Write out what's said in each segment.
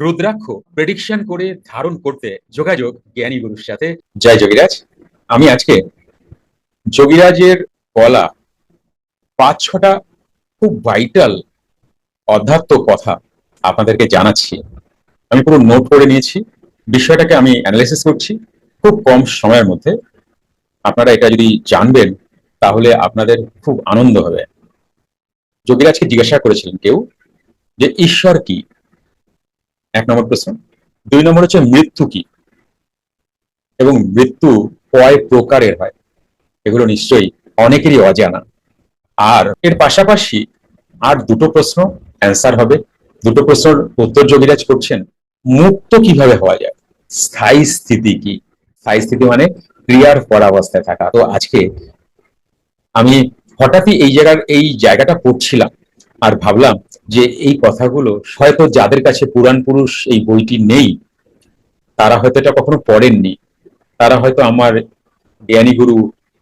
Rudraksha prediction করে ধারণ করতে যোগাযোগ জ্ঞানী গুরুর সাথে। জয় যোগীরাজ, আমি আজকে যোগীরাজের বলা পাঁচ ছটা খুব ভাইটাল অধ্যাত্ম কথা আপনাদেরকে জানাচ্ছি। আমি পুরো নোট করে নিয়েছি। বিষয়টাকে আমি অ্যানালাইসিস করছি। খুব কম সময়ের মধ্যে আপনারা এটা যদি জানবেন, তাহলে আপনাদের খুব আনন্দ হবে। যোগীরাজকে জিজ্ঞাসা করেছিলেন কেউ যে ঈশ্বর কি? এক নম্বর প্রশ্ন। দুই নম্বর হচ্ছে মৃত্যু কি? এবং মৃত্যু কয় প্রকারের হয়? এগুলো নিশ্চয়ই অনেকেরই অজানা। আর এর পাশাপাশি আর দুটো প্রশ্ন অ্যান্সার হবে। দুটো প্রশ্নের উত্তর যোগীরাজ করছেন, মুক্ত কীভাবে হওয়া যায়? স্থায়ী স্থিতি কি? স্থায়ী স্থিতি মানে ক্রিয়ার পরাবস্থায় থাকা। তো আজকে আমি হঠাৎই এই জায়গার এই জায়গাটা পড়ছিলাম আর ভাবলাম যে এই কথাগুলো হয়তো যাদের কাছে পুরাণ পুরুষ এই বইটি নেই, তারা হয়তো এটা কখনো পড়েননি। তারা হয়তো আমার জ্ঞানী গুরু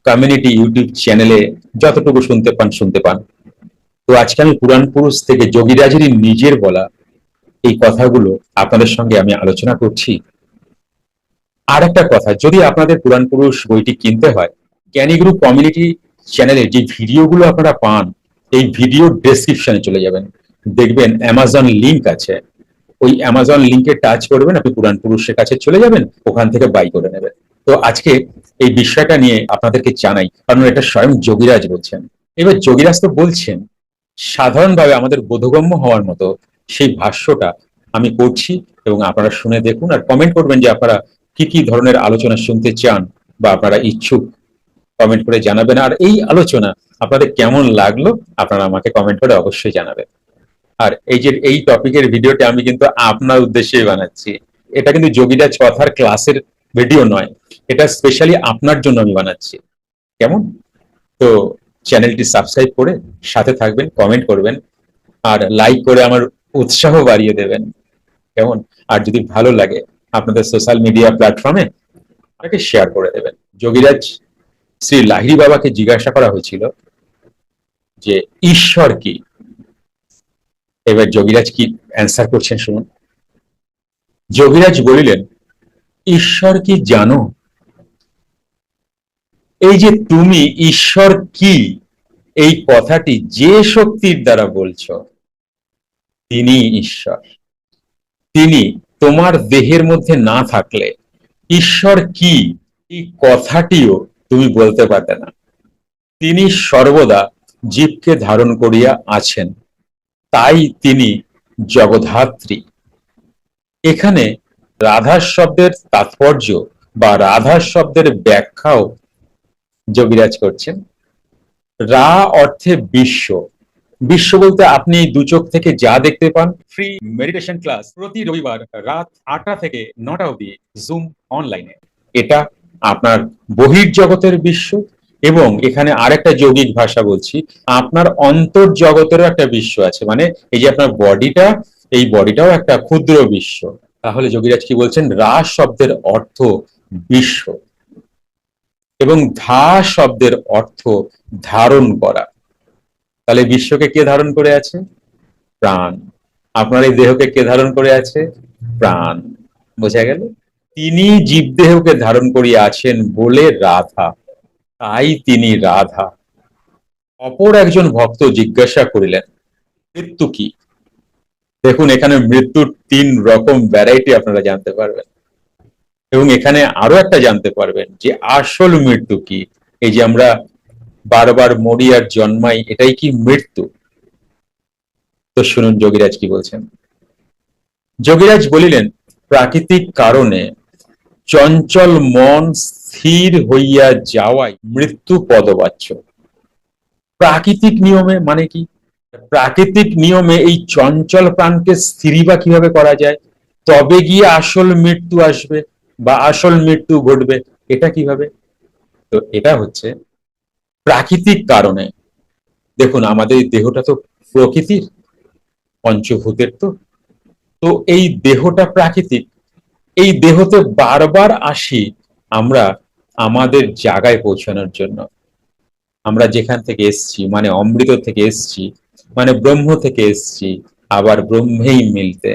কমিউনিটি ইউটিউব চ্যানেলে যতটুকু শুনতে পান শুনতে পান। তো আজকে আমি পুরাণ পুরুষ থেকে যোগীরাজেরই নিজের বলা এই কথাগুলো আপনাদের সঙ্গে আমি আলোচনা করছি। আর একটা কথা, যদি আপনাদের পুরাণ পুরুষ বইটি কিনতে হয়, জ্ঞানী গুরু কমিউনিটি চ্যানেলে যে ভিডিওগুলো আপনারা পান, এই ভিডিও ডেসক্রিপশনে চলে যাবেন। দেখবেন অ্যামাজন লিংক আছে। ওই অ্যামাজন লিংকে টাচ করবেন, আপনি পুরাণ পুরুষের কাছে চলে যাবেন, ওখান থেকে বাই করে নেবেন। তো আজকে এই বিষয়টা নিয়ে আপনাদেরকে জানাই, কারণ এটা স্বয়ং যোগীরাজ বলছেন। এবার যোগীরাজ তো বলছেন, সাধারণভাবে আমাদের বোধগম্য হওয়ার মতো সেই ভাষ্যটা আমি করছি এবং আপনারা শুনে দেখুন আর কমেন্ট করবেন যে আপনারা কি কি ধরনের আলোচনা শুনতে চান বা আপনারা ইচ্ছুক কমেন্ট করে জানাবেন। আর এই আলোচনা আপনাদের কেমন লাগল, আপনারা আমাকে কমেন্ট করে অবশ্যই জানাবেন। আর এই যে এই টপিকের ভিডিওটা আমি কিন্তু আপনার উদ্দেশ্যেই বানাচ্ছি। এটা কিন্তু যোগীরাজ কথার ক্লাসের ভিডিও নয়, এটা স্পেশালি আপনার জন্য আমি বানাচ্ছি। কেমন? তো চ্যানেলটি সাবস্ক্রাইব করে সাথে থাকবেন কমেন্ট করবেন, আর লাইক করে আমার উৎসাহ বাড়িয়ে দেবেন। কেমন? আর যদি ভালো লাগে, আপনাদের সোশ্যাল মিডিয়া প্ল্যাটফর্মে আমাকে শেয়ার করে দেবেন। যোগীরাজ শ্রী লাহিড়ী বাবাকে জিজ্ঞাসা করা হয়েছিল যে, ঈশ্বর কি? এবার যোগীরাজ কি অ্যান্সার করছেন শুনুন। যোগীরাজ বলিলেন, ঈশ্বর কি জানো? এই যে তুমি ঈশ্বর কি, এই কথাটি যে শক্তির দ্বারা বলছো, তিনি ঈশ্বর। তিনি তোমার দেহের মধ্যে না থাকলে ঈশ্বর কি, এই কথাটিও তুমি বলতে পারতে না। তিনি সর্বদা জীবকে ধারণ করিয়া আছেন। তাই তিনি জগধাত্রী এখানে রাধা শব্দের তাৎপর্য বা রাধা শব্দের ব্যাখ্যাও যোগীরাজ করছেন। রা অর্থে বিশ্ব। বিশ্ব বলতে আপনি দু চোখ থেকে যা দেখতে পান। ফ্রি মেডিটেশন ক্লাস প্রতি রবিবার রাত আটটা থেকে নটা অবধি জুম অনলাইনে এটা আপনার বহির জগতের বিশ্ব। এবং এখানে আরেকটা যৌগিক ভাষা বলছি, আপনার অন্তর জগতেরও একটা বিশ্ব আছে মানে এই যে আপনার বডিটা, এই বডিটাও একটা ক্ষুদ্র বিশ্ব। তাহলে যোগীরাজ কি বলছেন? রা শব্দের অর্থ বিশ্ব এবং ধা শব্দের অর্থ ধারণ করা। তাহলে বিশ্বকে কে ধারণ করে আছে? প্রাণ। আপনার এই দেহকে কে ধারণ করে আছে? প্রাণ। বোঝা গেল? তিনি জীবদেহকে ধারণ করিয়া আছেন বলে রাধা। তাই তিনি রাধা। অপর একজন ভক্ত জিজ্ঞাসা করিলেন, মৃত্যু কি? দেখুন, এখানে মৃত্যুর তিন রকম ভ্যারাইটি আপনারা জানতে পারবেন। এবং এখানে আরও একটা জানতে পারবেন যে আসল মৃত্যু কি? এই যে আমরা বারবার মরি আর জন্মাই, এটাই কি মৃত্যু? তো শুনুন, যোগীরাজ কি বলছেন? যোগীরাজ বলিলেন, প্রাকৃতিক কারণে চঞ্চল মন স্থির হইয়া যাওয়াই মৃত্যু পদবাচ্য। প্রাকৃতিক নিয়মে মানে কি? প্রাকৃতিক নিয়মে এই চঞ্চল প্রাণকে স্থিরই বা কীভাবে করা যায়? তবে গিয়ে আসল মৃত্যু আসবে বা আসল মৃত্যু ঘটবে, এটা কীভাবে? তো এটা হচ্ছে প্রাকৃতিক কারণে। দেখুন, আমাদের দেহটা তো প্রকৃতির, পঞ্চভূতের তো। তো এই দেহটা প্রাকৃতিক। এই দেহতে বারবার আসি আমরা আমাদের জায়গায় পৌঁছানোর জন্য। আমরা যেখান থেকে এসছি মানে অমৃত থেকে এসছি মানে ব্রহ্ম থেকে এসছি, আবার ব্রহ্মেই মিলতে।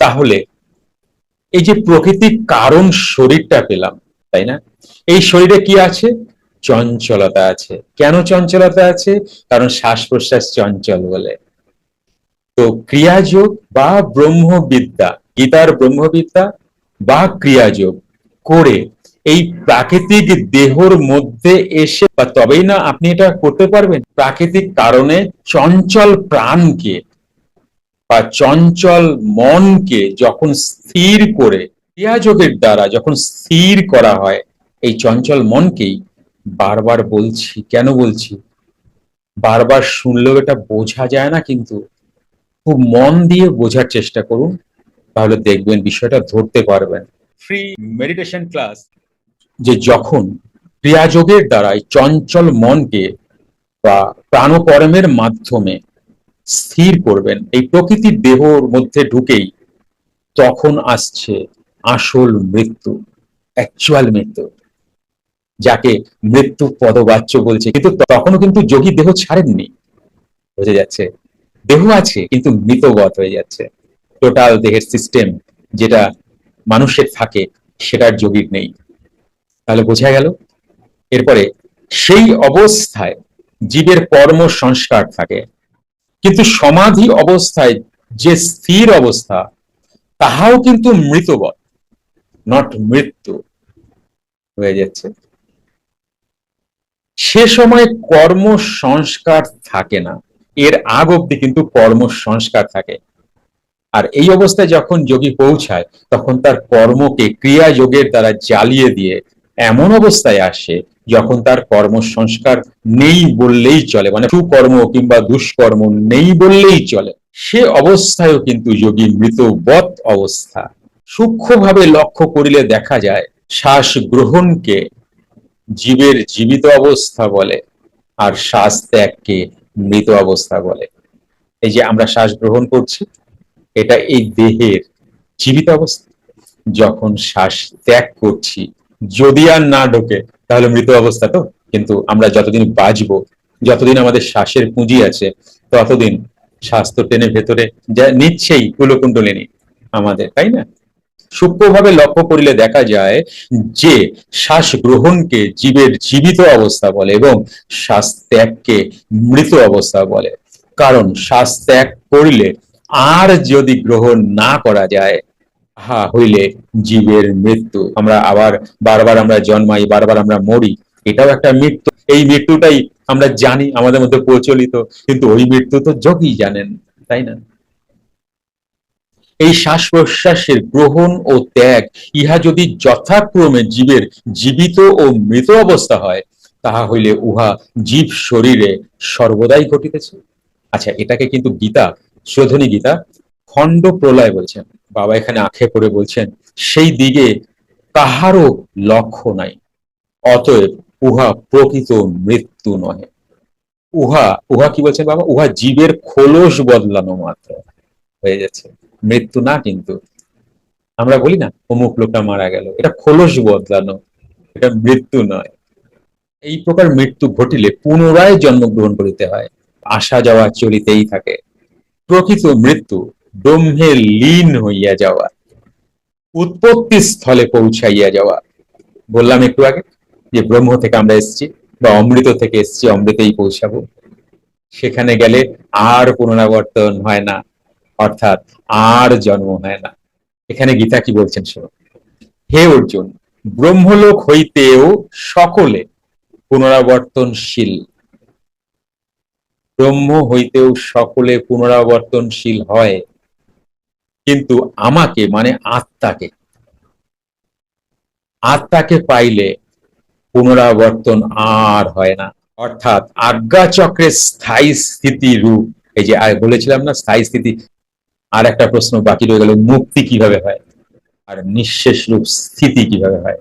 তাহলে এই যে প্রকৃতির কারণ শরীরটা পেলাম, তাই না? এই শরীরে কি আছে? চঞ্চলতা আছে। কেন চঞ্চলতা আছে? কারণ শ্বাস প্রশ্বাস চঞ্চল বলে। তো ক্রিয়াযোগ বা ব্রহ্মবিদ্যা, গীতার ব্রহ্মবিদ্যা বা ক্রিয়াযোগ করে এই প্রাকৃতিক দেহর মধ্যে এসে বা তবেই না আপনি এটা করতে পারবেন? প্রাকৃতিক কারণে চঞ্চল প্রাণকে বা চঞ্চল মনকে যখন স্থির করে, ক্রিয়াযোগের দ্বারা যখন স্থির করা হয়, এই চঞ্চল মনকেই বারবার বলছি, কেন বলছি? বারবার শুনলেও এটা বোঝা যায় না কিন্তু খুব মন দিয়ে বোঝার চেষ্টা করুন, তাহলে দেখবেন বিষয়টা ধরতে পারবেন। ফ্রি মেডিটেশন ক্লাস যে যখন ক্রিয়াযোগের দ্বারাই চঞ্চল মনকে বা প্রাণকর্মের মাধ্যমে স্থির করবেন, এই প্রকৃতির দেহর মধ্যে ঢুকেই তখন আসছে আসল মৃত্যু অ্যাকচুয়াল মৃত্যু, যাকে মৃত্যু পদবাচ্য বলছে। কিন্তু তখনও কিন্তু যোগী দেহ ছাড়েননি, বোঝা যাচ্ছে। দেহ আছে, কিন্তু মৃতগত হয়ে যাচ্ছে। টোটাল দেহের সিস্টেম যেটা মানুষের থাকে, সেটার যোগীর নেই। তাহলে বোঝা গেল, এরপরে সেই অবস্থায় জীবের কর্ম সংস্কার থাকে, কিন্তু সমাধি অবস্থায় যে স্থির অবস্থা, তাহাও কিন্তু মৃতবৎ নট মৃত্যু হয়ে যাচ্ছে। সে সময় কর্ম সংস্কার থাকে না, এর আগ অব্দি কিন্তু কর্ম সংস্কার থাকে। আর এই অবস্থায় যখন যোগী পৌঁছায়, তখন তার কর্মকে ক্রিয়া যোগের দ্বারা জ্বালিয়ে দিয়ে এমন অবস্থায় আসে যখন তার কর্ম সংস্কার নেই বললেই চলে মানে সুকর্ম কিংবা দুষ্কর্ম নেই বললেই চলে। সে অবস্থায়ও কিন্তু যোগী মৃতবৎ অবস্থা। সূক্ষ্মভাবে লক্ষ্য করিলে দেখা যায় শ্বাস গ্রহণকে জীবের জীবিত অবস্থা বলে আর শ্বাস ত্যাগকে মৃত অবস্থা বলে। এই যে আমরা শ্বাস গ্রহণ করছি, এটা এই দেহের জীবিত অবস্থা। যখন শ্বাস ত্যাগ করছি যদি আর না ঢোকে, তাহলে মৃত অবস্থা তো। কিন্তু আমরা যতদিন বাঁচবো, যতদিন আমাদের শ্বাসের পুঁজি আছে, ততদিন তো টেনে ভেতরে যা নিচ্ছেই কুলকুণ্ডলিনী আমাদের, তাই না? সূক্ষ্মভাবে লক্ষ্য করিলে দেখা যায় যে শ্বাস গ্রহণকে জীবের জীবিত অবস্থা বলে এবং শ্বাস ত্যাগকে মৃত অবস্থা বলে। কারণ শ্বাস ত্যাগ করিলে আর যদি গ্রহণ না করা যায় হা হইলে জীবের মৃত্যু। আমরা আবার বারবার আমরা জন্মাই, বারবার আমরা মরি, এটাও একটা মৃত্যু। এই মৃত্যুটাই আমরা জানি, আমাদের মধ্যে প্রচলিত, কিন্তু ওই মৃত্যু তো যোগী জানেন, তাই না? এই শ্বাস প্রশ্বাসের গ্রহণ ও ত্যাগ, ইহা যদি যথাক্রমে জীবের জীবিত ও মৃত অবস্থা হয়, তাহা হইলে উহা জীব শরীরে সর্বদাই ঘটিতেছে। আচ্ছা এটাকে কিন্তু গীতা, শোধনী গীতা, খণ্ড প্রলয় বলছেন বাবা এখানে আঁখে করে বলছেন, সেই দিকে কাহারও লক্ষ্য নাই। অতএব উহা প্রকৃত মৃত্যু নহে। উহা উহা কি বলছেন বাবা? উহা জীবের খোলস বদলানো মাত্র হয়ে যাচ্ছে। মৃত্যু না কিন্তু। আমরা বলি না, অমুক লোকটা মারা গেল। এটা খোলস বদলানো, এটা মৃত্যু নয়। এই প্রকার মৃত্যু ঘটিলে পুনরায় জন্মগ্রহণ করিতে হয়। আসা যাওয়া চলিতেই থাকে। প্রকৃত মৃত্যু ব্রহ্মে লীন হইয়া যাওয়া, উৎপত্তি স্থলে পৌঁছাইয়া যাওয়া। বললাম একটু আগে যে ব্রহ্ম থেকে আমরা এসেছি বা অমৃত থেকে এসেছি, অমৃতেই পৌঁছাবো। সেখানে গেলে আর পুনরাবর্তন হয় না, অর্থাৎ আর জন্ম হয় না। এখানে গীতা কি বলছেন শোনো? হে অর্জুন, ব্রহ্মলোক হইতেও সকলে পুনরাবর্তনশীল। ব্রহ্ম হইতেও সকলে পুনরাবর্তনশীল হয়। কিন্তু আমাকে মানে আত্মাকে আত্মাকে পাইলে পুনরাবর্তন আর হয় না। অর্থাৎ আজ্ঞা চক্রের স্থায়ী স্থিতি রূপ। এই যে আর বলেছিলাম না, স্থায়ী স্থিতি। আর একটা প্রশ্ন বাকি রয়ে গেল, মুক্তি কীভাবে হয়? আর নিঃশেষ রূপ স্থিতি কীভাবে হয়?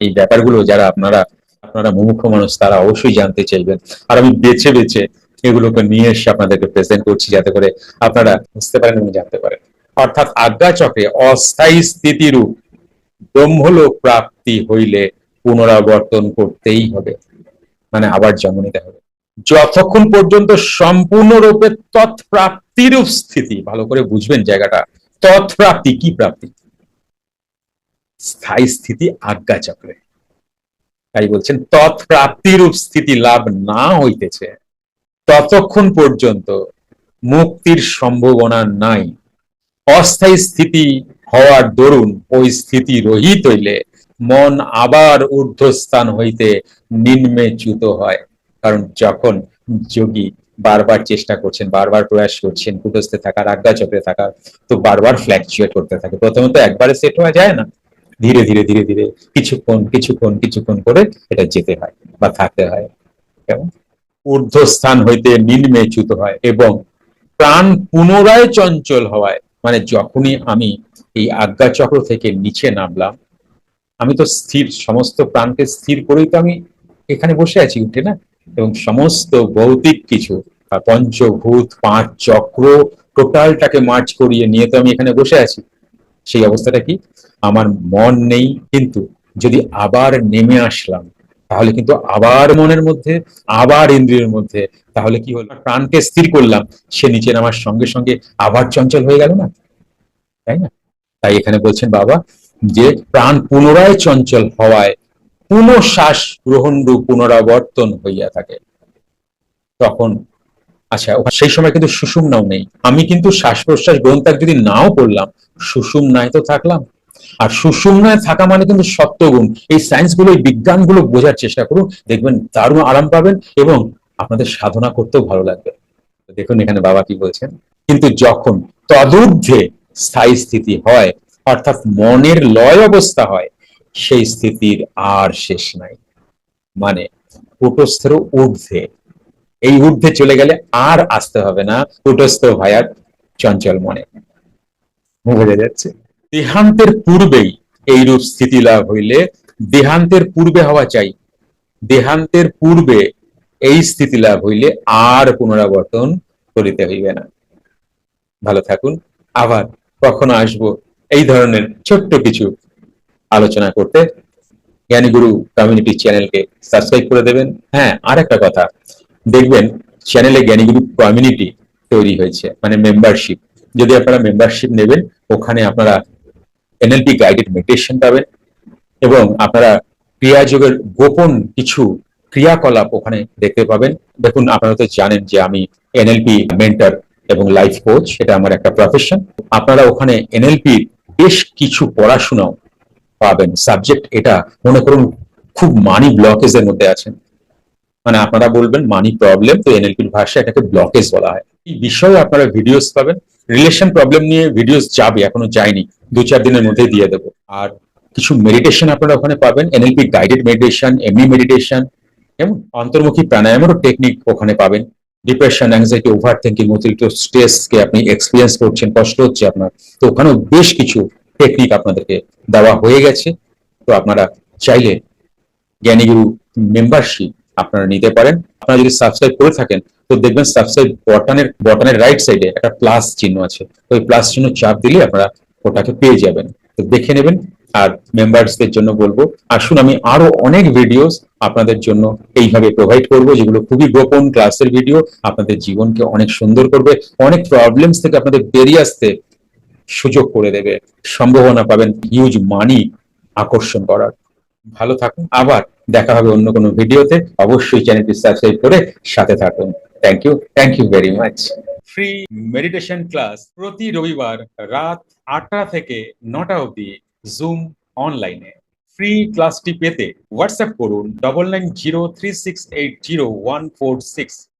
এই ব্যাপারগুলো যারা আপনারা আপনারা মুমুক্ষ মানুষ, তারা অবশ্যই জানতে চাইবেন। আর আমি বেছে বেছে এগুলোকে নিয়ে এসে আপনাদেরকে প্রেজেন্ট করছি, যাতে করে আপনারা বুঝতে পারেন এবং জানতে পারেন। অর্থাৎ আজ্ঞা চক্রে অস্থায়ী স্থিতিরূপ ব্রহ্মলোক প্রাপ্তি হইলে পুনরাবর্তন করতেই হবে। মানে আবার জন্ম নিতে হবে। যতক্ষণ পর্যন্ত সম্পূর্ণরূপে তৎপ্রাপ্তিরূপ স্থিতি, ভালো করে বুঝবেন জায়গাটা, তৎপ্রাপ্তি কি প্রাপ্তি? স্থায়ী স্থিতি আজ্ঞা চক্রে তাই বলছেন, তৎপ্রাপ্তিরূপ স্থিতি লাভ না হইতেছে, ততক্ষণ পর্যন্ত মুক্তির সম্ভাবনা নাই। অস্থায়ী স্থিতি হওয়ার দরুন ওই স্থিতি রহিত হইলে মন আবার ঊর্ধ্বস্থান হইতে নিম্নে চ্যুত হয়। কারণ যখন যোগী বারবার চেষ্টা করছেন, বারবার প্রয়াস করছেন, কুটস্থে থাকার আজ্ঞা চক্রে থাকার, তো বারবার ফ্ল্যাকচুয়েট করতে থাকে। প্রথমে তো একবারে সেট হওয়া যায় না। ধীরে ধীরে ধীরে ধীরে কিছুক্ষণ কিছুক্ষণ কিছুক্ষণ করে এটা যেতে হয় বা থাকতে হয়। কেমন? ঊর্ধ্বস্থান হইতে নিম্নে চ্যুত হয় এবং প্রাণ পুনরায় চঞ্চল হওয়ায় মানে যখনই আমি এই আজ্ঞা চক্র থেকে নিচে নামলাম, আমি তো স্থির, সমস্ত প্রাণকে স্থির করেই তো আমি এখানে বসে আছি, উঠে না? এবং সমস্ত ভৌতিক কিছু পঞ্চভূত, পাঁচ চক্র, টোটালটাকে মার্চ করিয়ে নিয়ে তো আমি এখানে বসে আছি। সেই অবস্থাটা কি? আমার মন নেই, কিন্তু যদি আবার নেমে আসলাম তাহলে কিন্তু আবার মনের মধ্যে, আবার ইন্দ্রিয়ের মধ্যে, তাহলে কি হলো? প্রাণকে স্থির করলাম, সে নিচে নামার সঙ্গে সঙ্গে আবার চঞ্চল হয়ে গেল না? তাই না? তাই এখানে বলছেন বাবা যে প্রাণ পুনরায় চঞ্চল হওয়ায় পুনঃশ্বাস গ্রহণরূপ পুনরাবর্তন হইয়া থাকে। তখন আচ্ছা সেই সময় কিন্তু সুষুম্নাও নেই। আমি কিন্তু শ্বাস প্রশ্বাস গ্রহণ যদি নাও করলাম, সুষুম সুষুম্নায় তো থাকলাম? আর সুষুম্নায় থাকা মানে কিন্তু সত্যগুণ। এই সায়েন্সগুলো, এই বিজ্ঞানগুলো বোঝার চেষ্টা করুন, দেখবেন দারুণ আরাম পাবেন এবং আপনাদের সাধনা করতেও ভালো লাগবে। দেখুন এখানে বাবা কি বলছেন, কিন্তু যখন তদূর্ধ্বে স্থায়ী স্থিতি হয়, অর্থাৎ মনের লয় অবস্থা হয়, সেই স্থিতির আর শেষ নাই। মানে কুটস্থের ঊর্ধ্বে। এই ঊর্ধ্বে চলে গেলে আর আসতে হবে না। কুটস্থ ভায়ার চঞ্চল মনে। বোঝা যাচ্ছে। দেহান্তের পূর্বেই এই রূপ স্থিতি লাভ হইলে দেহান্তের পূর্বে হওয়া চাই। দেহান্তের পূর্বে এই স্থিতি লাভ হইলে আর পুনরাবর্তন করিতে হইবে না। ভালো থাকুন। আবার কখনো আসব এই ধরনের ছোট্ট কিছু আলোচনা করতে। জ্ঞানীগুরু কমিউনিটি চ্যানেলকে সাবস্ক্রাইব করে দেবেন। হ্যাঁ আর একটা কথা। দেখবেন চ্যানেলে জ্ঞানীগুরু কমিউনিটি তৈরি হয়েছে মানে মেম্বারশিপ যদি আপনারা মেম্বারশিপ নেবেন, ওখানে আপনারা এনএলপি গাইডেড মেডিটেশন পাবেন এবং আপনারা ক্রিয়াযোগের গোপন কিছু ক্রিয়াকলাপ ওখানে দেখতে পাবেন। দেখুন, আপনারা তো জানেন যে আমি এনএলপি মেন্টার এবং লাইফ কোচ এটা আমার একটা প্রফেশন আপনারা ওখানে এনএলপি বেশ কিছু পড়াশোনাও পাবেন। সাবজেক্ট এটা, মনে করুন, খুব মানি ব্লকেজ এর মধ্যে আছেন। মানে আপনারা বলবেন মানি প্রবলেম তো এনএলপির ভাষায় এটাকে ব্লকেজ বলা হয়। এই বিষয়ে আপনারা ভিডিওস পাবেন। রিলেশন প্রবলেম নিয়ে ভিডিওস যাবে, এখনও যায়নি। দু চার দিনের মধ্যে দিয়ে দেবো। আর কিছু মেডিটেশন আপনারা ওখানে পাবেন এনএলপি গাইডেড মেডিটেশন এমনি মেডিটেশন এবং অন্তর্মুখী প্রাণায়ামেরও টেকনিক ওখানে পাবেন। ডিপ্রেশন অ্যাংজাইটি ওভার থিঙ্কিং অতিরিক্ত স্ট্রেস কে আপনি এক্সপিরিয়েন্স করছেন, কষ্ট হচ্ছে আপনার। তো ওখানেও বেশ কিছু টেকনিক আপনাদেরকে দেওয়া হয়ে গেছে। তো আপনারা চাইলে জ্ঞানীগুরু মেম্বারশিপ আপনারা নিতে পারেন। আপনারা যদি সাবস্ক্রাইব করে থাকেন তো দেখবেন সাবস্ক্রাইব বটনের বটনের রাইট সাইডে একটা প্লাস চিহ্ন আছে। ওই প্লাস চিহ্ন চাপ দিলে আপনারা ওটাকে পেয়ে যাবেন। তো দেখে নেবেন আর মেম্বার্সদের জন্য বলব, আসুন আমি আরও অনেক ভিডিওস আপনাদের জন্য এইভাবে প্রোভাইড করব, যেগুলো খুবই গোপন ক্লাসের ভিডিও আপনাদের জীবনকে অনেক সুন্দর করবে, অনেক প্রবলেমস থেকে আপনাদের বেরিয়ে আসতে সুযোগ করে দেবে। সম্ভাবনা পাবেন হিউজ মানি আকর্ষণ করার। ভালো থাকুন, আবার দেখা হবে অন্য কোনো ভিডিওতে অবশ্যই চ্যানেলটি সাবস্ক্রাইব করে সাথে থাকুন। Thank you thank you very much free meditation class প্রতি রবিবার রাত আটটা থেকে নটা অবধি জুম অনলাইনে ফ্রি ক্লাসটি পেতে হোয়াটসঅ্যাপ করুন double nine zero three six eight zero one four six